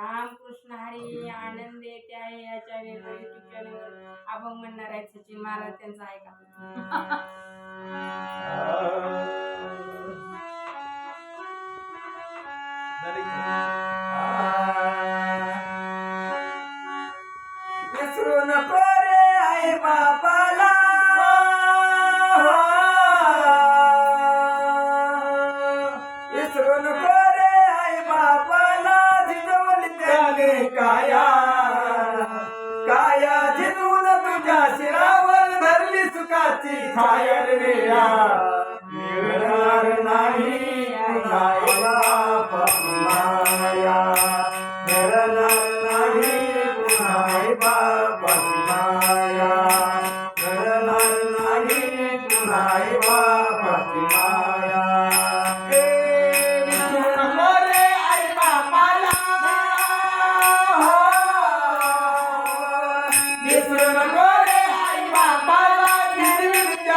राम कृष्ण हरी आनंद येते आहे याच्या युट्यूब अभंग म्हणणार आहे सचिन महाराज त्यांचा आहे का बाबाला विसरून रे आहे बाबा जाणे काया? काया जिनून तुझ्या शिरावर धरली सुखाची छायर वेळा मिळणार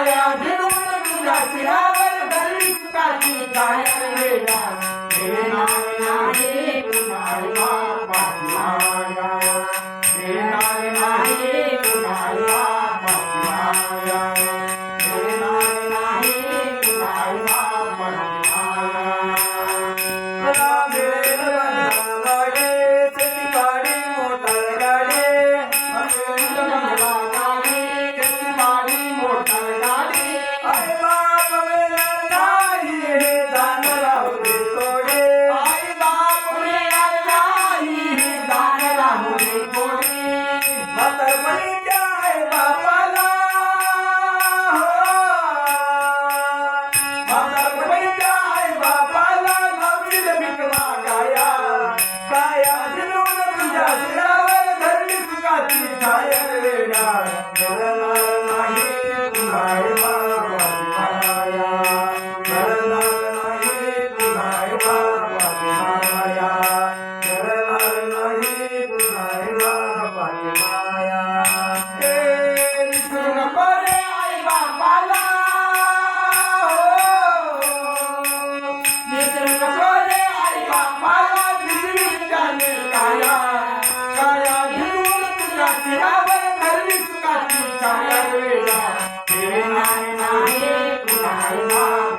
गाया बिलगुण गुलासी रावण बल्ली सुखाची गाया वेडा देवे नाम नाम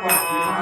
哇你看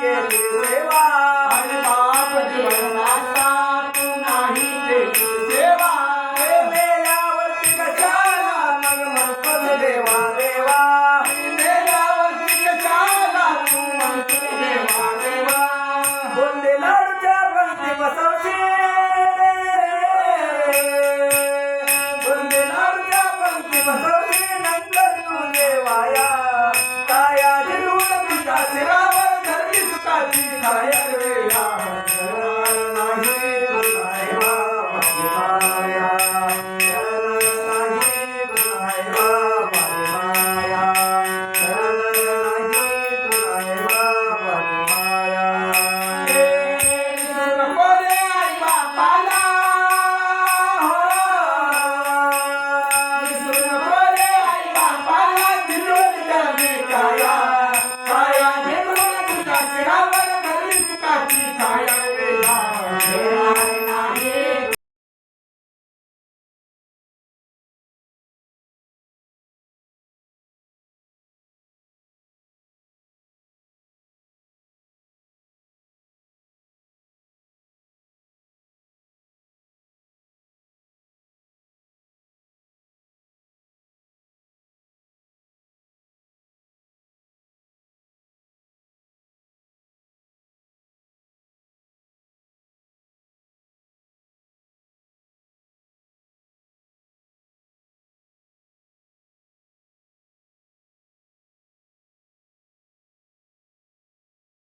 केली देवा बाप जीवनाचा तू नाही केली?